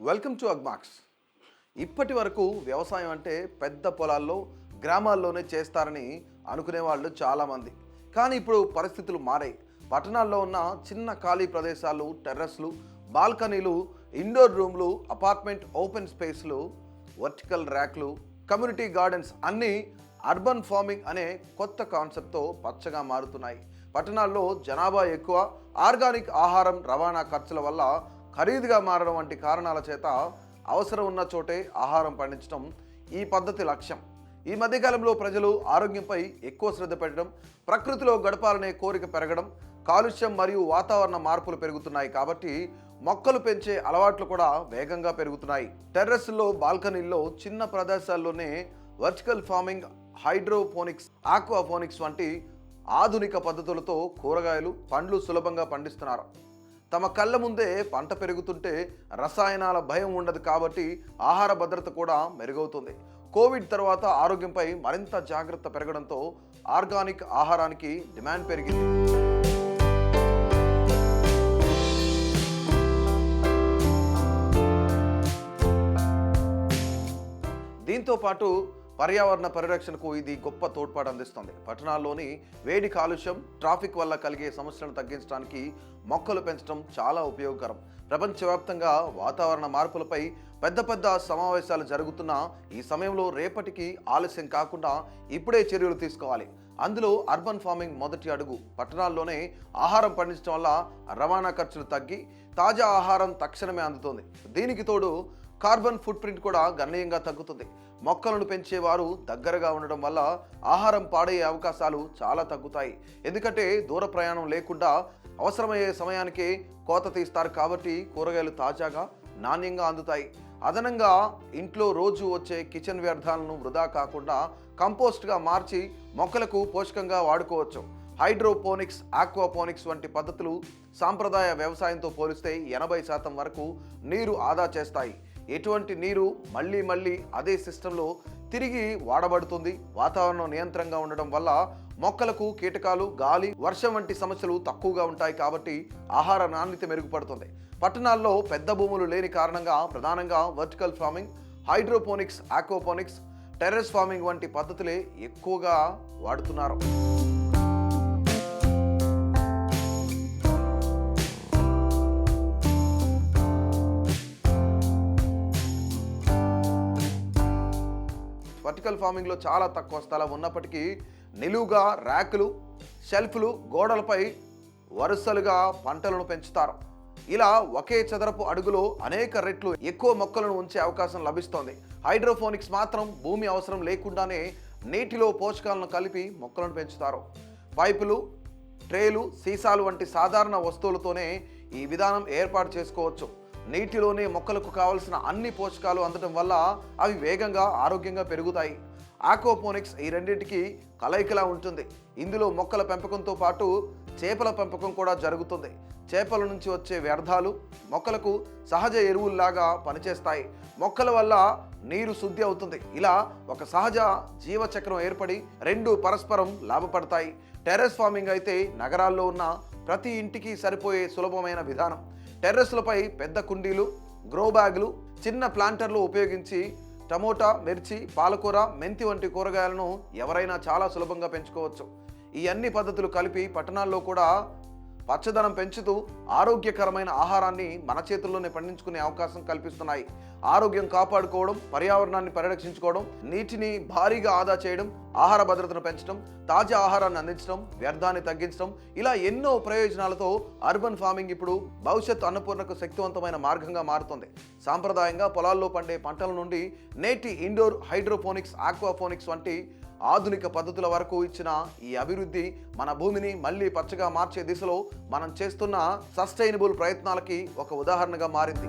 Welcome to Agmax. ఇప్పటి వరకు వ్యవసాయం అంటే పెద్ద పొలాల్లో గ్రామాల్లోనే చేస్తారని అనుకునే వాళ్ళు చాలామంది. కానీ ఇప్పుడు పరిస్థితులు మారాయి. పట్టణాల్లో ఉన్న చిన్న ఖాళీ ప్రదేశాలు టెర్రస్లు బాల్కనీలు ఇండోర్ రూమ్లు అపార్ట్మెంట్ ఓపెన్ స్పేస్లు వర్టికల్ ర్యాక్లు కమ్యూనిటీ గార్డెన్స్ అన్నీ అర్బన్ ఫార్మింగ్ అనే కొత్త కాన్సెప్ట్తో పచ్చగా మారుతున్నాయి. పట్టణాల్లో జనాభా ఎక్కువ ఆర్గానిక్ ఆహారం రవాణా ఖర్చుల వల్ల ఖరీదుగా మారడం వంటి కారణాల చేత అవసరం ఉన్న చోటే ఆహారం పండించడం ఈ పద్ధతి లక్ష్యం. ఈ మధ్యకాలంలో ప్రజలు ఆరోగ్యంపై ఎక్కువ శ్రద్ధ పెట్టడం ప్రకృతిలో గడపాలనే కోరిక పెరగడం కాలుష్యం మరియు వాతావరణ మార్పులు పెరుగుతున్నాయి కాబట్టి మొక్కలు పెంచే అలవాట్లు కూడా వేగంగా పెరుగుతున్నాయి. టెర్రస్లో బాల్కనీల్లో చిన్న ప్రదేశాల్లోనే వర్టికల్ ఫార్మింగ్ హైడ్రోపోనిక్స్ ఆక్వాపోనిక్స్ వంటి ఆధునిక పద్ధతులతో కూరగాయలు పండ్లు సులభంగా పండిస్తున్నారు. తమ కళ్ళ ముందే పంట పెరుగుతుంటే రసాయనాల భయం ఉండదు కాబట్టి ఆహార భద్రత కూడా మెరుగవుతుంది. కోవిడ్ తర్వాత ఆరోగ్యంపై మరింత జాగ్రత్త పెరగడంతో ఆర్గానిక్ ఆహారానికి డిమాండ్ పెరిగింది. దీంతో పాటు పర్యావరణ పరిరక్షణకు ఇది గొప్ప తోడ్పాటు అందిస్తుంది. పట్టణాల్లోని వేడి కాలుష్యం ట్రాఫిక్ వల్ల కలిగే సమస్యలను తగ్గించడానికి మొక్కలు పెంచడం చాలా ఉపయోగకరం. ప్రపంచవ్యాప్తంగా వాతావరణ మార్పులపై పెద్ద పెద్ద సమావేశాలు జరుగుతున్న ఈ సమయంలో రేపటికి ఆలస్యం కాకుండా ఇప్పుడే చర్యలు తీసుకోవాలి. అందులో అర్బన్ ఫార్మింగ్ మొదటి అడుగు. పట్టణాల్లోనే ఆహారం పండించడం వల్ల రవాణా ఖర్చులు తగ్గి తాజా ఆహారం తక్షణమే అందుతుంది. దీనికి తోడు కార్బన్ ఫుట్ ప్రింట్ కూడా గణనీయంగా తగ్గుతుంది. మొక్కలను పెంచేవారు దగ్గరగా ఉండడం వల్ల ఆహారం పాడయ్యే అవకాశాలు చాలా తగ్గుతాయి. ఎందుకంటే దూర ప్రయాణం లేకుండా అవసరమయ్యే సమయానికి కోత తీస్తారు కాబట్టి కూరగాయలు తాజాగా నాణ్యంగా అందుతాయి. అదనంగా ఇంట్లో రోజు వచ్చే కిచెన్ వ్యర్థాలను వృధా కాకుండా కంపోస్ట్గా మార్చి మొక్కలకు పోషకంగా వాడుకోవచ్చు. హైడ్రోపోనిక్స్ ఆక్వాపోనిక్స్ వంటి పద్ధతులు సాంప్రదాయ వ్యవసాయంతో పోలిస్తే ఎనభై శాతం వరకు నీరు ఆదా చేస్తాయి. ఎటువంటి నీరు మళ్ళీ మళ్ళీ అదే సిస్టంలో తిరిగి వాడబడుతుంది. వాతావరణం నియంత్రంగా ఉండడం వల్ల మొక్కలకు కీటకాలు గాలి వర్షం వంటి సమస్యలు తక్కువగా ఉంటాయి కాబట్టి ఆహార నాణ్యత మెరుగుపడుతుంది. పట్టణాల్లో పెద్ద భూములు లేని కారణంగా ప్రధానంగా vertical farming hydroponics aquaponics terrace farming వంటి పద్ధతులే ఎక్కువగా వాడుతున్నారు. వర్టికల్ ఫార్మింగ్లో చాలా తక్కువ స్థలం ఉన్నప్పటికీ నిలువుగా ర్యాకులు షెల్ఫ్లు గోడలపై వరుసలుగా పంటలను పెంచుతారు. ఇలా ఒకే చదరపు అడుగులో అనేక రెట్లు ఎక్కువ మొక్కలను ఉంచే అవకాశం లభిస్తోంది. హైడ్రోఫోనిక్స్ మాత్రం భూమి అవసరం లేకుండానే నీటిలో పోషకాలను కలిపి మొక్కలను పెంచుతారు. పైపులు ట్రేలు సీసాలు వంటి సాధారణ వస్తువులతోనే ఈ విధానం ఏర్పాటు చేసుకోవచ్చు. నీటిలోనే మొక్కలకు కావలసిన అన్ని పోషకాలు అందడం వల్ల అవి వేగంగా ఆరోగ్యంగా పెరుగుతాయి. ఆక్వాపోనిక్స్ ఈ రెండింటికి కలయికలా ఉంటుంది. ఇందులో మొక్కల పెంపకంతో పాటు చేపల పెంపకం కూడా జరుగుతుంది. చేపల నుంచి వచ్చే వ్యర్థాలు మొక్కలకు సహజ ఎరువుల్లాగా పనిచేస్తాయి. మొక్కల వల్ల నీరు శుద్ధి అవుతుంది. ఇలా ఒక సహజ జీవచక్రం ఏర్పడి రెండు పరస్పరం లాభపడతాయి. టెర్రస్ ఫార్మింగ్ అయితే నగరాల్లో ఉన్న ప్రతి ఇంటికి సరిపోయే సులభమైన విధానం. టెర్రస్లపై పెద్ద కుండీలు గ్రో బ్యాగులు చిన్న ప్లాంటర్లు ఉపయోగించి టమోటా మిర్చి పాలకూర మెంతి వంటి కూరగాయలను ఎవరైనా చాలా సులభంగా పెంచుకోవచ్చు. ఈ అన్ని పద్ధతులు కలిపి పట్టణాల్లో కూడా పచ్చదనం పెంచుతూ ఆరోగ్యకరమైన ఆహారాన్ని మన చేతుల్లోనే పండించుకునే అవకాశం కల్పిస్తున్నాయి. ఆరోగ్యం కాపాడుకోవడం పర్యావరణాన్ని పరిరక్షించుకోవడం నీటిని భారీగా ఆదా చేయడం ఆహార భద్రతను పెంచడం తాజా ఆహారాన్ని అందించడం వ్యర్థాన్ని తగ్గించడం ఇలా ఎన్నో ప్రయోజనాలతో అర్బన్ ఫార్మింగ్ ఇప్పుడు భవిష్యత్ అన్నపూర్ణకు శక్తివంతమైన మార్గంగా మారుతుంది. సాంప్రదాయంగా పొలాల్లో పండే పంటల నుండి నేటి ఇండోర్ హైడ్రోపోనిక్స్ ఆక్వాపోనిక్స్ వంటి ఆధునిక పద్ధతుల వరకు ఇచ్చిన ఈ అభివృద్ధి మన భూమిని మళ్ళీ పచ్చగా మార్చే దిశలో మనం చేస్తున్న సస్టైనబుల్ ప్రయత్నాలకి ఒక ఉదాహరణగా మారింది.